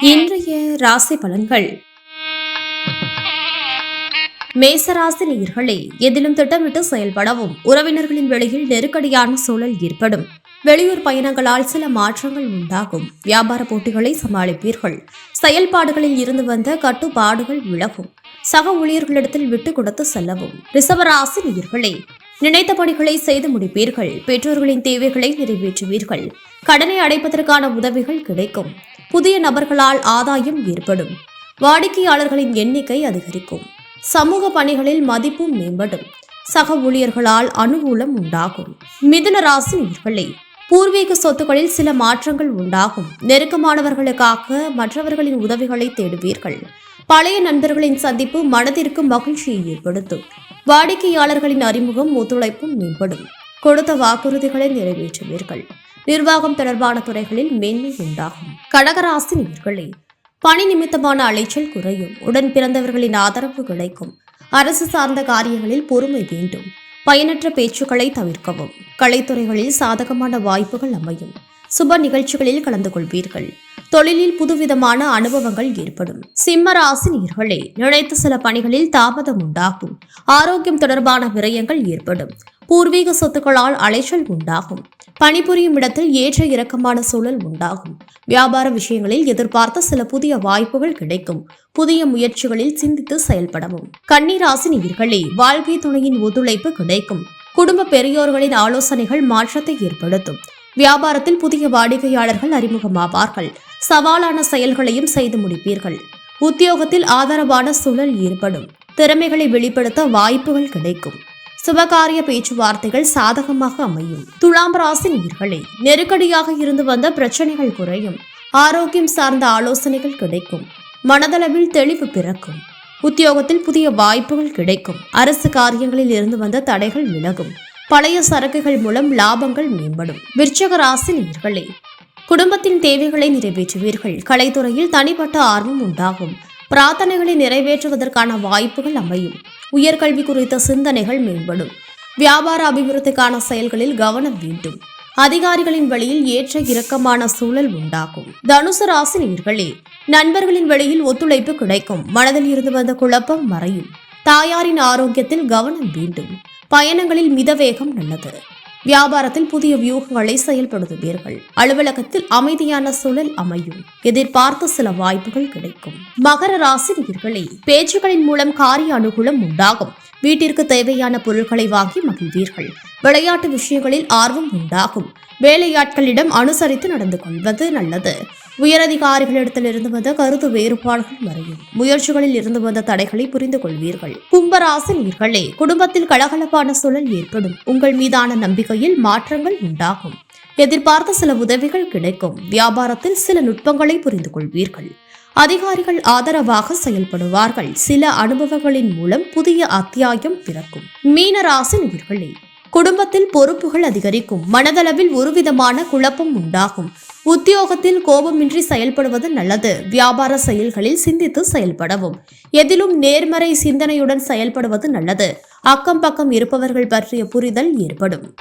இன்றைய ராசி பலன்கள். மேசராசி நேயர்களே எதிலும் திட்டமிட்டு செயல்படவும் உறவினர்களின் வெளியில் நெருக்கடியான சூழல் ஏற்படும். வெளியூர் பயணங்களால் சில மாற்றங்கள் உண்டாகும். வியாபார போட்டிகளை சமாளிப்பீர்கள். செயல்பாடுகளில் இருந்து வந்த கட்டுப்பாடுகள் விலகும். சக ஊழியர்களிடத்தில் விட்டு கொடுத்து செல்லவும். ரிசவராசி நேயர்களே நினைத்த பணிகளை செய்து முடிப்பீர்கள். பெற்றோர்களின் தேவைகளை நிறைவேற்றுவீர்கள். கடனை அடைப்பதற்கான உதவிகள் கிடைக்கும். புதிய நபர்களால் ஆதாயம் ஏற்படும். வாடிக்கையாளர்களின் எண்ணிக்கை அதிகரிக்கும். சமூக பணிகளில் மதிப்பும் மேம்படும். சக ஊழியர்களால் அனுகூலம் உண்டாகும். மிதுன ராசி நேர்களே பூர்வீக சொத்துக்களில் சில மாற்றங்கள் உண்டாகும். நெருக்கமானவர்களுக்காக மற்றவர்களின் உதவிகளை தேடுவீர்கள். பழைய நண்பர்களின் சந்திப்பு மனதிற்கு மகிழ்ச்சியை ஏற்படுத்தும். வாடிக்கையாளர்களின் அறிமுகம் ஒத்துழைப்பும் மேம்படும். கொடுத்த வாக்குறுதிகளை நிறைவேற்றுவீர்கள். நிர்வாகம் தொடர்பான துறைகளில் மேன்மை உண்டாகும். கடகராசி நேர்களே பணி நிமித்தமான அலைச்சல் குறையும். உடன் பிறந்தவர்களின் ஆதரவு கிடைக்கும். அரசு சார்ந்த காரியங்களில் பொறுமை வேண்டும். பயனற்ற பேச்சுக்களை தவிர்க்கவும். கலைத்துறைகளில் சாதகமான வாய்ப்புகள் அமையும். சுப நிகழ்ச்சிகளில் கலந்து கொள்வீர்கள். தொழிலில் புதுவிதமான அனுபவங்கள் ஏற்படும். சிம்ம ராசி நேயர்களே நினைத்த சில பணிகளில் தாமதம் உண்டாகும். ஆரோக்கியம் தொடர்பான விரயங்கள் ஏற்படும். பூர்வீக சொத்துக்களால் அலைச்சல் உண்டாகும். பணிபுரியும் இடத்தில் ஏற்ற இறக்கமான சூழல் உண்டாகும். வியாபார விஷயங்களில் எதிர்பார்த்த சில புதிய வாய்ப்புகள் கிடைக்கும். புதிய முயற்சிகளில் சிந்தித்து செயல்படவும். கன்னிராசி நேயர்களே வாழ்க்கை துணையின் ஒத்துழைப்பு கிடைக்கும். குடும்ப பெரியோர்களின் ஆலோசனைகள் மாற்றத்தை ஏற்படுத்தும். வியாபாரத்தில் புதிய வாடிக்கையாளர்கள் அறிமுகமாவார்கள். சவாலான செயல்களையும் செய்து முடிப்பீர்கள். உத்தியோகத்தில் ஆதரவான சூழல் ஏற்படும். திறமைகளை வெளிப்படுத்த வாய்ப்புகள் கிடைக்கும். சுபகாரிய பேச்சுவார்த்தைகள் சாதகமாக அமையும். துலாம் ராசி நீர்களே நெருக்கடியாக இருந்து வந்த பிரச்சனைகள் குறையும். ஆரோக்கியம் சார்ந்த ஆலோசனைகள் கிடைக்கும். மனதளவில் தெளிவு பிறக்கும். உத்தியோகத்தில் புதிய வாய்ப்புகள் கிடைக்கும். அரசு காரியங்களில் இருந்து வந்த தடைகள் விலகும். பழைய சரக்குகள் மூலம் லாபங்கள் மேம்படும். விருச்சக ராசி நேயர்களே குடும்பத்தின் தேவைகளை நிறைவேற்றுவீர்கள். கலைத்துறையில் தனிப்பட்ட ஆர்வம் உண்டாகும். பிரார்த்தனைகளை நிறைவேற்றுவதற்கான வாய்ப்புகள் அமையும். உயர்கல்வி குறித்த சிந்தனைகள் மேம்படும். வியாபார அபிவிருத்திக்கான செயல்களில் கவனம் வேண்டும் அதிகாரிகளின் வழியில் ஏற்ற இறக்கமான சூழல் உண்டாகும். தனுசு ராசி நண்பர்களின் வழியில் ஒத்துழைப்பு கிடைக்கும். மனதில் இருந்து வந்த குழப்பம் மறையும். தாயாரின் ஆரோக்கியத்தில் கவனம் வேண்டும் பயணங்களில் மிதவேகம் நல்லது. வியாபாரத்தில் புதிய வியூகங்களை செயல்படுத்துவீர்கள். அலுவலகத்தில் அமைதியான சூழல் அமையும். எதிர்பார்த்த சில வாய்ப்புகள் கிடைக்கும். மகர ராசி நேயர்களே பேச்சுகளின் மூலம் காரிய அனுகூலம் உண்டாகும். வீட்டிற்கு தேவையான பொருட்களை வாங்கி மகிழ்வீர்கள். விளையாட்டு விஷயங்களில் ஆர்வம் உண்டாகும். வேலையாட்களிடம் அனுசரித்து நடந்து கொள்வது நல்லது. உயரதிகாரிகளிடத்திலிருந்து வந்த கருத்து வேறுபாடுகள் மறையும். முயற்சிகளில் இருந்து வந்த தடைகளை புரிந்து கொள்வீர்கள். கும்பராசி நீர்களே குடும்பத்தில் கலகலப்பான சூழல் ஏற்படும். உங்கள் மீதான நம்பிக்கையில் மாற்றங்கள் உண்டாகும். எதிர்பார்த்த சில உதவிகள் கிடைக்கும். வியாபாரத்தில் சில நுட்பங்களை புரிந்து கொள்வீர்கள். அதிகாரிகள் ஆதரவாக செயல்படுவார்கள். சில அனுபவங்களின் மூலம் புதிய அத்தியாயம் பிறக்கும். மீனராசி நேயர்களே குடும்பத்தில் பொறுப்புகள் அதிகரிக்கும். மனதளவில் ஒருவிதமான குழப்பம் உண்டாகும். உத்தியோகத்தில் கோபமின்றி செயல்படுவது நல்லது. வியாபார செயல்களில் சிந்தித்து செயல்படவும். எதிலும் நேர்மறை சிந்தனையுடன் செயல்படுவது நல்லது. அக்கம் பக்கம் இருப்பவர்கள் பற்றிய புரிதல் ஏற்படும்.